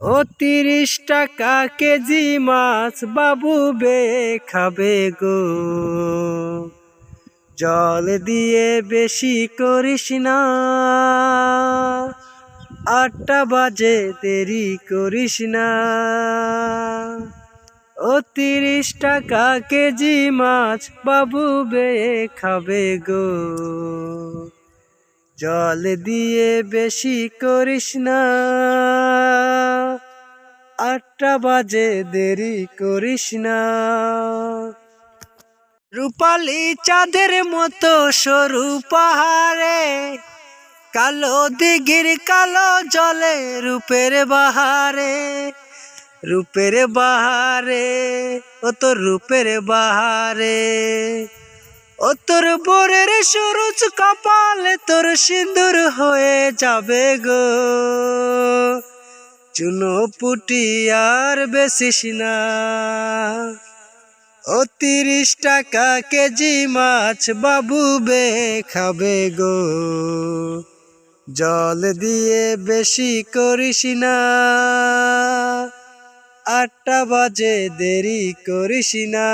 ও তিরিশ টাকা কেজি মাছ বাবু বে খাবে গো। জল দিয়ে বেশি করিস না। আটটা বাজে, দেরি করিস না। ও তিরিশ টাকা কেজি মাছ বাবু বে খাবে গো। জল দিয়ে বেশি করিস না। আটটা বাজে, দেরি করিস না। রূপালি চাঁদের মতো সরু পাহাড়ে, কালো দিঘির কালো জলে রূপের বাহারে রূপের বাহারে, ও তো রূপের বাহারে। ও তোর বোরের সরুজ কপাল তোর সিন্দুর হয়ে যাবে গো। চুনো পুটি আর বেশিস না। ও তিরিশ টাকা কেজি মাছ বাবু বে খাবে গো। জল দিয়ে বেশি করিস না। আটটা বাজে দেরি করিস না।